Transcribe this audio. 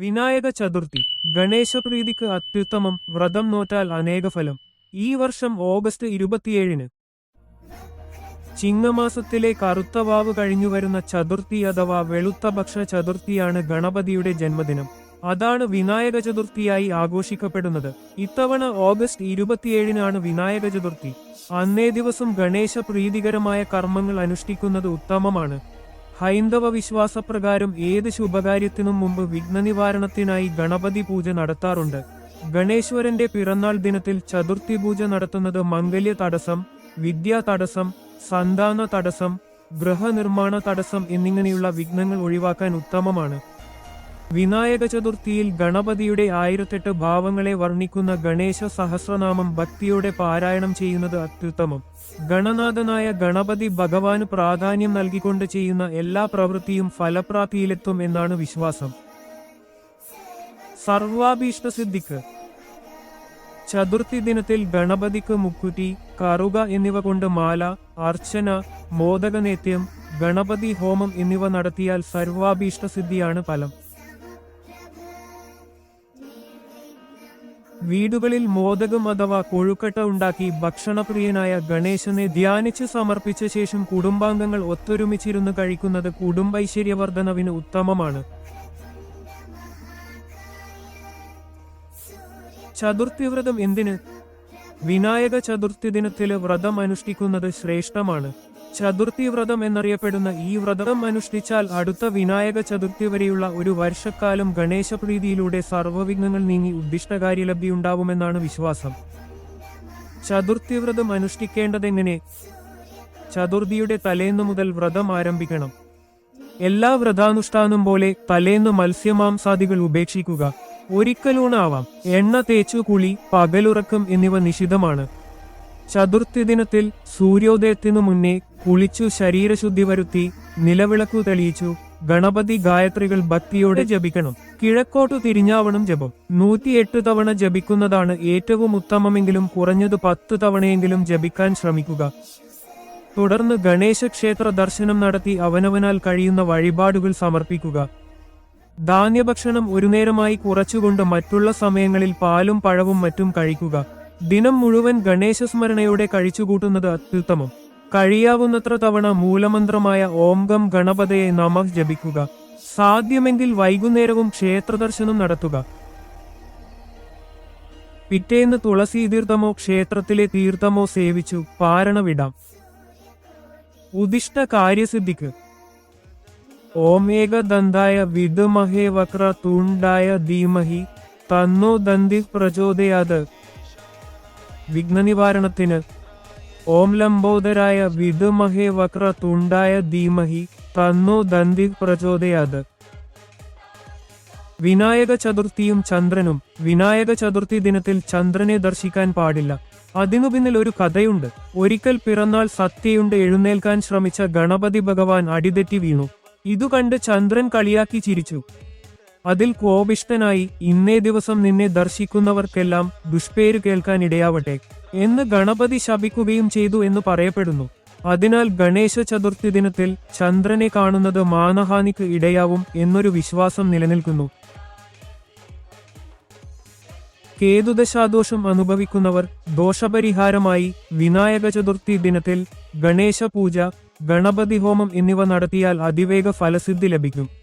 വിനായക ചതുർത്ഥി. ഗണേശപ്രീതിക്ക് അത്യുത്തമം വ്രതം നോറ്റാൽ അനേക ഫലം. ഈ വർഷം ഓഗസ്റ്റ് ഇരുപത്തിയേഴിന് ചിങ്ങമാസത്തിലെ കറുത്ത വാവ് കഴിഞ്ഞുവരുന്ന ചതുർത്ഥി അഥവാ വെളുത്ത ഭക്ഷണ ചതുർത്ഥിയാണ് ഗണപതിയുടെ ജന്മദിനം. അതാണ് വിനായക ചതുർത്ഥിയായി ആഘോഷിക്കപ്പെടുന്നത്. ഇത്തവണ ഓഗസ്റ്റ് ഇരുപത്തിയേഴിനാണ് വിനായക ചതുർത്ഥി. അന്നേ ദിവസം ഗണേശ പ്രീതികരമായ കർമ്മങ്ങൾ അനുഷ്ഠിക്കുന്നത് ഉത്തമമാണ്. ഹൈന്ദവ വിശ്വാസപ്രകാരം ഏത് ശുഭകാര്യത്തിനും മുമ്പ് വിഘ്നനിവാരണത്തിനായി ഗണപതി പൂജ നടത്താറുണ്ട്. ഗണേശ്വരന്റെ പിറന്നാൾ ദിനത്തിൽ ചതുർത്ഥി പൂജ നടത്തുന്നത് മംഗല്യ തടസ്സം വിദ്യാ തടസ്സം സന്താന തടസ്സം ഗൃഹനിർമ്മാണ തടസ്സം എന്നിങ്ങനെയുള്ള വിഘ്നങ്ങൾ ഒഴിവാക്കാൻ ഉത്തമമാണ്. വിനായക ചതുർത്ഥിയിൽ ഗണപതിയുടെ ആയിരത്തെട്ട് ഭാവങ്ങളെ വർണിക്കുന്ന ഗണേശ സഹസ്രനാമം ഭക്തിയോടെ പാരായണം ചെയ്യുന്നത് അത്യുത്തമം. ഗണനാഥനായ ഗണപതി ഭഗവാന് പ്രാധാന്യം നൽകിക്കൊണ്ട് ചെയ്യുന്ന എല്ലാ പ്രവൃത്തിയും ഫലപ്രാപ്തിയിലെത്തും എന്നാണ് വിശ്വാസം. സർവാഭീഷ്ട സിദ്ധിക്ക് ചതുർത്ഥി ദിനത്തിൽ ഗണപതിക്ക് മുക്കുറ്റി കറുക എന്നിവ കൊണ്ട് മാല അർച്ചന മോദകനേത്യം ഗണപതി ഹോമം എന്നിവ നടത്തിയാൽ സർവാഭീഷ്ട സിദ്ധിയാണ് ഫലം. വീടുകളിൽ മോദകം അഥവാ കൊഴുക്കട്ട ഉണ്ടാക്കി ഭക്ഷണപ്രിയനായ ഗണേശനെ ധ്യാനിച്ച് സമർപ്പിച്ച ശേഷം കുടുംബാംഗങ്ങൾ ഒത്തൊരുമിച്ചിരുന്ന് കഴിക്കുന്നത് കുടുംബൈശ്വര്യവർദ്ധനവിന് ഉത്തമമാണ്. ചതുർത്ഥി വ്രതം എന്തിന്? വിനായക ചതുർത്ഥി ദിനത്തിൽ വ്രതം അനുഷ്ഠിക്കുന്നത് ശ്രേഷ്ഠമാണ്. ചതുർത്ഥി വ്രതം എന്നറിയപ്പെടുന്ന ഈ വ്രതം അനുഷ്ഠിച്ചാൽ അടുത്ത വിനായക ചതുർത്ഥി വരെയുള്ള ഒരു വർഷക്കാലം ഗണേശപ്രീതിയിലൂടെ സർവവിഘ്നങ്ങൾ നീങ്ങി ഉദ്ദിഷ്ടകാര്യലബ്ധി ഉണ്ടാവുമെന്നാണ് വിശ്വാസം. ചതുർത്ഥി വ്രതം അനുഷ്ഠിക്കേണ്ടതെങ്ങനെ? ചതുർത്ഥിയുടെ തലേന്നു മുതൽ വ്രതം ആരംഭിക്കണം. എല്ലാ വ്രതാനുഷ്ഠാനം പോലെ തലേന്ന് മത്സ്യമാംസാദികൾ ഉപേക്ഷിക്കുക. ഒരിക്കലൂണാവാം എണ്ണ തേച്ചു കുളി പകലുറക്കം എന്നിവ നിഷിദ്ധമാണ്. ചതുർത്ഥി ദിനത്തിൽ സൂര്യോദയത്തിനു മുന്നേ കുളിച്ചു ശരീരശുദ്ധി വരുത്തി നിലവിളക്കു തെളിയിച്ചു. ഗണപതി ഗായത്രികൾ ഭക്തിയോടെ ജപിക്കണം. കിഴക്കോട്ടു തിരിഞ്ഞാവണം ജപം. നൂറ്റിയെട്ട് തവണ ജപിക്കുന്നതാണ് ഏറ്റവും ഉത്തമമെങ്കിലും കുറഞ്ഞത് പത്ത് തവണയെങ്കിലും ജപിക്കാൻ ശ്രമിക്കുക. തുടർന്ന് ഗണേശ ക്ഷേത്ര ദർശനം നടത്തി അവനവനാൽ കഴിയുന്ന വഴിപാടുകൾ സമർപ്പിക്കുക. ധാന്യഭക്ഷണം ഒരു നേരമായി കുറച്ചുകൊണ്ട് മറ്റുള്ള സമയങ്ങളിൽ പാലും പഴവും മറ്റും കഴിക്കുക. ദിനം മുഴുവൻ ഗണേശസ്മരണയോടെ കഴിച്ചുകൂട്ടുന്നത് അത്യുത്തമം. കഴിയാവുന്നത്ര തവണ മൂലമന്ത്രമായ ഓംഗം ഗണപതയെ നമ ജപിക്കുക. സാധ്യമെങ്കിൽ വൈകുന്നേരവും ക്ഷേത്രദർശനം നടത്തുക. പിറ്റേന്ന് തുളസി തീർത്ഥമോ ക്ഷേത്രത്തിലെ തീർത്ഥമോ സേവിച്ചു പാരണ ഉദിഷ്ട കാര്യസിദ്ധിക്ക്. ഓമേകദന്തായ വിദുമഹേ വക്ര തുണ്ടായ ധീമഹി തന്നോ ദന്തി പ്രചോദയാത്. വിഘ്നനിവാരണത്തിന് ഓം ലംബോദരായ വിദുമഹേ വക്ര തുണ്ടായ ധീമഹി തന്നോ ദന്തി പ്രചോദയാത്. വിനായക ചതുർത്ഥിയും ചന്ദ്രനും വിനായക ചതുർത്ഥി ദിനത്തിൽ ചന്ദ്രനെ ദർശിക്കാൻ പാടില്ല. അതിനു പിന്നിൽ ഒരു കഥയുണ്ട്. ഒരിക്കൽ പിറന്നാൾ സത്യയുണ്ട് എഴുന്നേൽക്കാൻ ശ്രമിച്ച ഗണപതി ഭഗവാൻ അടിതെറ്റി വീണു. ഇതു കണ്ട് ചന്ദ്രൻ കളിയാക്കി ചിരിച്ചു. അതിൽ കോപിഷ്ടനായി ഇന്നേ ദിവസം നിന്നെ ദർശിക്കുന്നവർക്കെല്ലാം ദുഷ്പേര് കേൾക്കാൻ ഇടയാവട്ടെ. എന്ന് ഗണപതി ശപിക്കുകയും ചെയ്തു എന്ന് പറയപ്പെടുന്നു. അതിനാൽ ഗണേശ ചതുർത്ഥി ദിനത്തിൽ ചന്ദ്രനെ കാണുന്നത് മാനഹാനിക്ക് ഇടയാവും എന്നൊരു വിശ്വാസം നിലനിൽക്കുന്നു. കേതുദശാദോഷം അനുഭവിക്കുന്നവർ ദോഷപരിഹാരമായി വിനായക ചതുർത്ഥി ദിനത്തിൽ ഗണേശ പൂജ ഗണപതി ഹോമം എന്നിവ നടത്തിയാൽ അതിവേഗ ഫലസിദ്ധി ലഭിക്കും.